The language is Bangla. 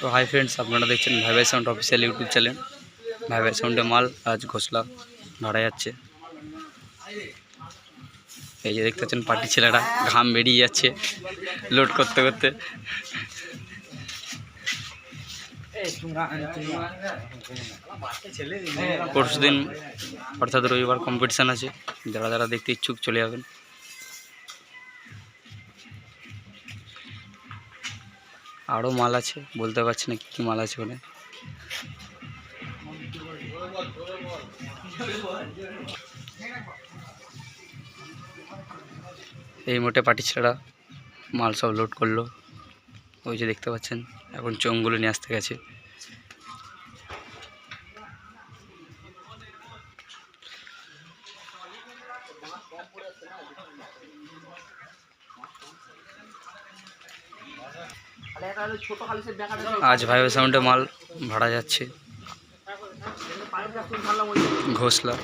তো হাই ফ্রেন্ডস আপনারা দেখছেন ভাই ভাই সাউন্ড অফিসিয়াল ইউটিউব চ্যানেল ভাই ভাই সাউন্ডে মাল, আজ ঘোষলা ভাড়া যাচ্ছে। এই যে দেখতে পাচ্ছেন পার্টি ছেলেরা, ঘাম বেরিয়ে যাচ্ছে লোড করতে করতে। পরশু দিন অর্থাৎ রবিবার কম্পিটিশান আছে, যারা যারা দেখতে ইচ্ছুক চলে যাবেন। আরও মাল আছে, বলতে পারছি না কী কী মাল আছে ওখানে। এই মোটে পাটি ছেড়া মাল সব লোড করল। ওই যে দেখতে পাচ্ছেন, এখন চোঙগুলো নিয়ে আসতে গেছে। আজ ভাইবে সাউন্ডে মাল ভাড়া যাচ্ছে। ঘোষলা।